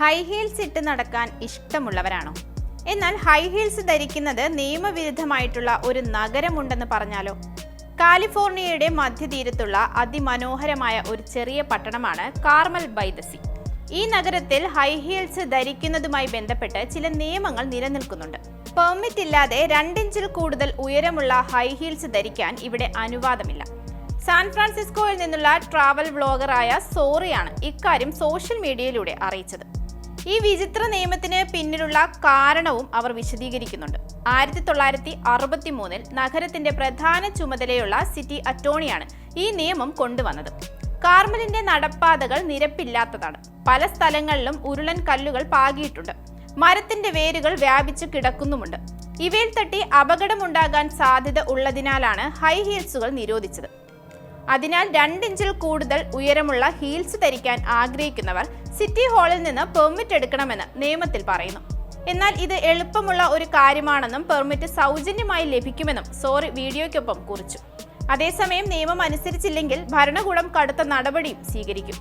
High heels ഇട്ട് നടക്കാൻ ഇഷ്ടമുള്ളവരാണോ? എന്നാൽ ഹൈ ഹീൽസ് ധരിക്കുന്നത് നിയമവിരുദ്ധമായിട്ടുള്ള ഒരു നഗരമുണ്ടെന്ന് പറഞ്ഞാലോ? കാലിഫോർണിയയുടെ മധ്യതീരത്തുള്ള അതിമനോഹരമായ ഒരു ചെറിയ പട്ടണമാണ് കാർമൽ ബൈദസി ഈ നഗരത്തിൽ ഹൈ ഹീൽസ് ധരിക്കുന്നതുമായി ബന്ധപ്പെട്ട് ചില നിയമങ്ങൾ നിലനിൽക്കുന്നുണ്ട്. പെർമിറ്റ് ഇല്ലാതെ രണ്ടിഞ്ചിൽ കൂടുതൽ ഉയരമുള്ള ഹൈ ഹീൽസ് ധരിക്കാൻ ഇവിടെ അനുവാദമില്ല. സാൻ ഫ്രാൻസിസ്കോയിൽ നിന്നുള്ള ട്രാവൽ വ്ളോഗറായ സോറിയാണ് ഇക്കാര്യം സോഷ്യൽ മീഡിയയിലൂടെ അറിയിച്ചത്. ഈ വിചിത്ര നിയമത്തിന് പിന്നിലുള്ള കാരണവും അവർ വിശദീകരിക്കുന്നുണ്ട്. ആയിരത്തി തൊള്ളായിരത്തി അറുപത്തി മൂന്നിൽ നഗരത്തിന്റെ പ്രധാന ചുമതലയുള്ള സിറ്റി അറ്റോർണിയാണ് ഈ നിയമം കൊണ്ടുവന്നത്. കാർമലിന്റെ നടപ്പാതകൾ നിരപ്പില്ലാത്തതാണ്. പല സ്ഥലങ്ങളിലും ഉരുളൻ കല്ലുകൾ പാകിയിട്ടുണ്ട്. മരത്തിന്റെ വേരുകൾ വ്യാപിച്ചു കിടക്കുന്നുമുണ്ട്. ഇവയിൽ തട്ടി അപകടമുണ്ടാകാൻ സാധ്യത ഉള്ളതിനാലാണ് ഹൈ ഹീൽസുകൾ നിരോധിച്ചത്. അതിനാൽ രണ്ടിഞ്ചിൽ കൂടുതൽ ഉയരമുള്ള ഹീൽസ് ധരിക്കാൻ ആഗ്രഹിക്കുന്നവർ സിറ്റി ഹാളിൽ നിന്ന് പെർമിറ്റ് എടുക്കണമെന്ന് നിയമത്തിൽ പറയുന്നു. എന്നാൽ ഇത് എളുപ്പമുള്ള ഒരു കാര്യമാണെന്നും പെർമിറ്റ് സൗജന്യമായി ലഭിക്കുമെന്നും സോറി വീഡിയോയ്ക്കൊപ്പം കുറിച്ചു. അതേസമയം നിയമം അനുസരിച്ചില്ലെങ്കിൽ ഭരണകൂടം കടുത്ത നടപടിയും സ്വീകരിക്കും.